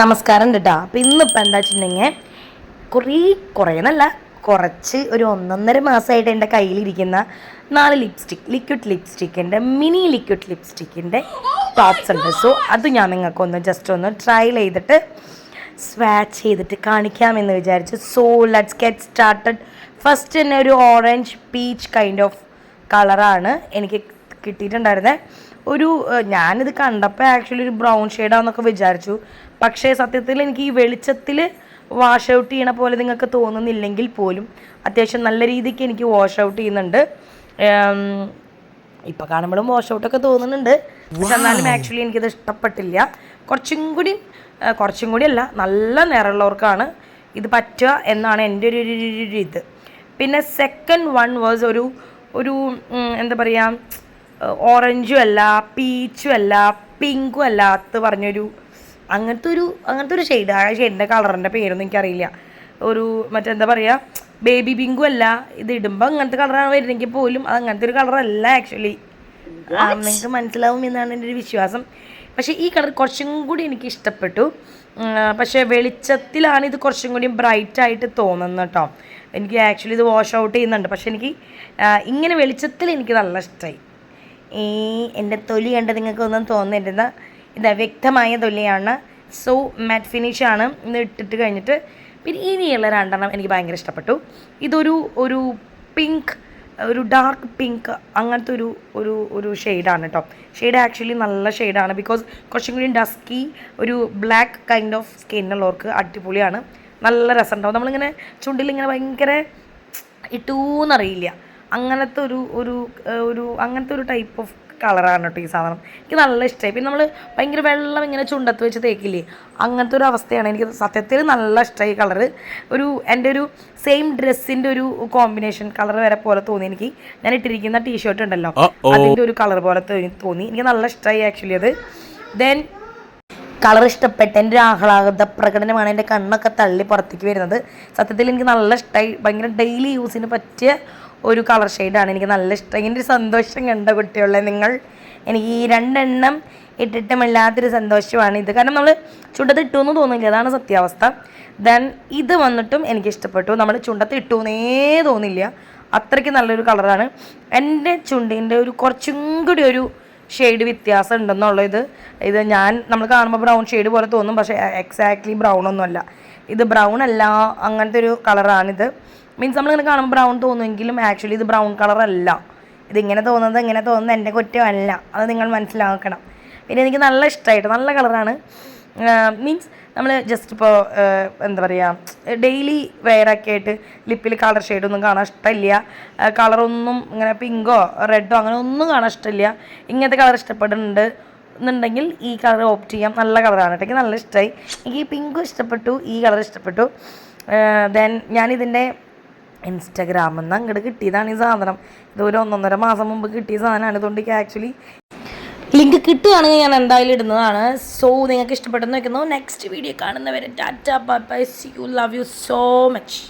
നമസ്കാരം കേട്ടോ അപ്പം ഇന്നിപ്പോൾ എന്താ വെച്ചിട്ടുണ്ടെങ്കിൽ കുറേ കുറേ എന്നല്ല കുറച്ച് ഒരു ഒന്നൊന്നര മാസമായിട്ട് എന്റെ കയ്യിലിരിക്കുന്ന നാല് ലിപ്സ്റ്റിക് ലിക്വിഡ് ലിപ്സ്റ്റിക്കിന്റെ മിനി ലിക്വിഡ് ലിപ്സ്റ്റിക്കിന്റെ ടോപ്സ് ഉണ്ട്. സോ അത് ഞാൻ നിങ്ങൾക്കൊന്ന് ജസ്റ്റ് ഒന്ന് ട്രയൽ ചെയ്തിട്ട് സ്വാച്ച് ചെയ്തിട്ട് കാണിക്കാമെന്ന് വിചാരിച്ചു. So let's get started first തന്നെ ഒരു ഓറഞ്ച് പീച്ച് കൈൻഡ് ഓഫ് കളറാണ് എനിക്ക് കിട്ടിയിട്ടുണ്ടായിരുന്നത് ഒരു ഞാനിത് കണ്ടപ്പോൾ ആക്ച്വലി ഒരു ബ്രൗൺ ഷെയ്ഡാണെന്നൊക്കെ വിചാരിച്ചു. പക്ഷേ സത്യത്തിൽ എനിക്ക് ഈ വെളിച്ചത്തിൽ വാഷ് ഔട്ട് ചെയ്യണ പോലെ നിങ്ങൾക്ക് തോന്നുന്നില്ലെങ്കിൽ പോലും അത്യാവശ്യം നല്ല രീതിക്ക് എനിക്ക് വാഷ് ഔട്ട് ചെയ്യുന്നുണ്ട്. ഇപ്പം കാണുമ്പോഴും വാഷ് ഔട്ടൊക്കെ തോന്നുന്നുണ്ട്. പക്ഷെ എന്നാലും ആക്ച്വലി എനിക്കിത് ഇഷ്ടപ്പെട്ടില്ല. കുറച്ചും കൂടി കുറച്ചും കൂടി അല്ല നല്ല നിറമുള്ളവർക്കാണ് ഇത് പറ്റുക എന്നാണ് എന്റെ ഒരു ഒരു- ഇത്. പിന്നെ സെക്കൻഡ് വൺ വേഴ്സ് ഒരു ഒരു എന്താ പറയുക ഓറഞ്ചും അല്ല പീച്ചും അല്ല പിങ്കും അല്ലാത്ത പറഞ്ഞൊരു അങ്ങനത്തെ ഒരു അങ്ങനത്തെ ഒരു ഷെയ്ഡ് ആ ഷെയ്ഡിന്റെ കളറിന്റെ പേരൊന്നും എനിക്കറിയില്ല. ഒരു മറ്റെന്താ പറയുക ബേബി പിങ്കും അല്ല ഇത് ഇടുമ്പോൾ അങ്ങനത്തെ കളറാണ് വരുന്നെങ്കിൽ പോലും അത് അങ്ങനത്തെ ഒരു കളറല്ല ആക്ച്വലി നിങ്ങൾക്ക് മനസ്സിലാവും എന്നാണ് എന്റെ ഒരു വിശ്വാസം. പക്ഷേ ഈ കളർ കുറച്ചും കൂടി എനിക്ക് ഇഷ്ടപ്പെട്ടു. പക്ഷേ വെളിച്ചത്തിലാണ് ഇത് കുറച്ചും കൂടി ബ്രൈറ്റായിട്ട് തോന്നുന്നത് കേട്ടോ. എനിക്ക് ആക്ച്വലി ഇത് വാഷ് ഔട്ട് ചെയ്യുന്നുണ്ട്. പക്ഷേ എനിക്ക് ഇങ്ങനെ വെളിച്ചത്തിൽ എനിക്ക് നല്ല ഇഷ്ടമായി ഈ എന്റെ തൊലി കണ്ട് നിങ്ങൾക്കൊന്നും തോന്നരുത് ഇത് വ്യക്തമായ തൊലിയാണ്. സോ മാറ്റ് ഫിനിഷാണ് ഇത് ഇട്ടിട്ട് കഴിഞ്ഞിട്ട് പിന്നെ ഇനിയുള്ള രണ്ടെണ്ണം എനിക്ക് ഭയങ്കര ഇഷ്ടപ്പെട്ടു. ഇതൊരു ഒരു പിങ്ക് ഒരു ഡാർക്ക് പിങ്ക് അങ്ങനത്തെ ഒരു ഒരു ഒരു ഷെയ്ഡാണ് കേട്ടോ ഷെയ്ഡ് ആക്ച്വലി നല്ല ഷെയ്ഡാണ് ബിക്കോസ് കുറച്ചും കൂടി ഡസ്കി ഒരു ബ്ലാക്ക് കൈൻഡ് ഓഫ് സ്കിന്നുള്ളവർക്ക് അടിപൊളിയാണ്. നല്ല രസമുണ്ടാവും നമ്മളിങ്ങനെ ചുണ്ടിലിങ്ങനെ ഭയങ്കര ഇട്ടൂന്നറിയില്ല. അങ്ങനത്തെ ഒരു ഒരു ഒരു അങ്ങനത്തെ ഒരു ടൈപ്പ് ഓഫ് കളറാണ് കേട്ടോ ഈ സാധനം. എനിക്ക് നല്ല ഇഷ്ടമായി പിന്നെ നമ്മൾ ഭയങ്കര വെള്ളം ഇങ്ങനെ ചുണ്ടത്ത് വെച്ച് തേക്കില്ലേ? അങ്ങനത്തെ ഒരു അവസ്ഥയാണ് എനിക്ക് സത്യത്തിൽ നല്ല ഇഷ്ടമായി കളർ ഒരു എന്റെ ഒരു സെയിം ഡ്രസ്സിന്റെ ഒരു കോമ്പിനേഷൻ കളർ വരെ പോലെ തോന്നി എനിക്ക്. ഞാൻ ഇട്ടിരിക്കുന്ന ടീഷർട്ട് ഉണ്ടല്ലോ. അതിന്റെ ഒരു കളർ പോലെ തോന്നി തോന്നി. എനിക്ക് നല്ല ഇഷ്ടമായി ആക്ച്വലി അത്. ദെൻ കളർ ഇഷ്ടപ്പെട്ട എന്റെ ഒരു ആഹ്ലാദ പ്രകടനമാണ് എന്റെ കണ്ണൊക്കെ തള്ളി പുറത്തേക്ക് വരുന്നത്. സത്യത്തിൽ എനിക്ക് നല്ല ഇഷ്ടമായി ഭയങ്കര ഡെയിലി യൂസിന് പറ്റിയ ഒരു കളർ ഷെയ്ഡാണ് എനിക്ക് നല്ല ഇഷ്ടം ഇങ്ങനെ ഒരു സന്തോഷം കണ്ട കുട്ടികളെ നിങ്ങൾ എനിക്ക് ഈ രണ്ടെണ്ണം ഇട്ടിട്ടുമില്ലാത്തൊരു സന്തോഷമാണ് ഇത്. കാരണം നമ്മൾ ചുണ്ടത്ത് ഇട്ടു എന്ന് തോന്നില്ല. അതാണ് സത്യാവസ്ഥ. ദെൻ ഇത് വന്നിട്ടും എനിക്ക് ഇഷ്ടപ്പെട്ടു. നമ്മൾ ചുണ്ടത്ത് ഇട്ടു എന്നേ തോന്നില്ല. അത്രയ്ക്ക് നല്ലൊരു കളറാണ് എന്റെ ചുണ്ടിന്റെ ഒരു കുറച്ചും കൂടി ഒരു ഷെയ്ഡ് വ്യത്യാസം ഉണ്ടെന്നുള്ള ഇത് ഇത് ഞാൻ നമ്മൾ കാണുമ്പോൾ ബ്രൗൺ ഷെയ്ഡ് പോലെ തോന്നും പക്ഷേ എക്സാക്ട്ലി ബ്രൗൺ ഒന്നുമല്ല. ഇത് ബ്രൗൺ അല്ല അങ്ങനത്തെ ഒരു കളറാണിത്. മീൻസ് നമ്മളിങ്ങനെ കാണുമ്പോൾ ബ്രൗൺ തോന്നുമെങ്കിലും ആക്ച്വലി ഇത് ബ്രൗൺ കളറല്ല. അല്ല ഇത് ഇങ്ങനെ തോന്നുന്നത് ഇങ്ങനെ തോന്നുന്നത് എന്റെ കുറ്റമല്ല. അത് നിങ്ങൾ മനസ്സിലാക്കണം. പിന്നെ എനിക്ക് നല്ല ഇഷ്ടമായിട്ട് നല്ല കളറാണ് മീൻസ് നമ്മൾ ജസ്റ്റ് ഇപ്പോൾ എന്താ പറയുക ഡെയിലി വെയറൊക്കെ ആയിട്ട് ലിപ്പിൽ കളർ ഷെയ്ഡൊന്നും കാണാൻ ഇഷ്ടമില്ല. കളറൊന്നും ഇങ്ങനെ പിങ്കോ റെഡോ അങ്ങനെ ഒന്നും കാണാൻ ഇഷ്ടമില്ല. ഇങ്ങനത്തെ കളർ ഇഷ്ടപ്പെടുന്നുണ്ട് എന്നുണ്ടെങ്കിൽ ഈ കളർ ഓപ്റ്റ് ചെയ്യാം നല്ല കളറാണ് കേട്ടോ. നല്ല ഇഷ്ടമായി എനിക്ക് ഈ പിങ്കും ഇഷ്ടപ്പെട്ടു ഈ കളർ ഇഷ്ടപ്പെട്ടു. ദെൻ ഞാനിതിന്റെ ഇൻസ്റ്റഗ്രാമിൽ നിന്ന് അങ്ങോട്ട് കിട്ടിയതാണ് ഈ സാധനം. ഇതൊരു ഒന്നൊന്നര മാസം മുമ്പ് കിട്ടിയ സാധനമാണ്. ഇതുകൊണ്ട് എനിക്ക് ആക്ച്വലി ലിങ്ക് കിട്ടുകയാണെങ്കിൽ ഞാൻ എന്തായാലും ഇടുന്നതാണ്. സോ നിങ്ങൾക്ക് ഇഷ്ടപ്പെട്ടെന്ന് വെക്കുന്നു. നെക്സ്റ്റ് വീഡിയോ കാണുന്നവരെ tata bye bye see you love you so much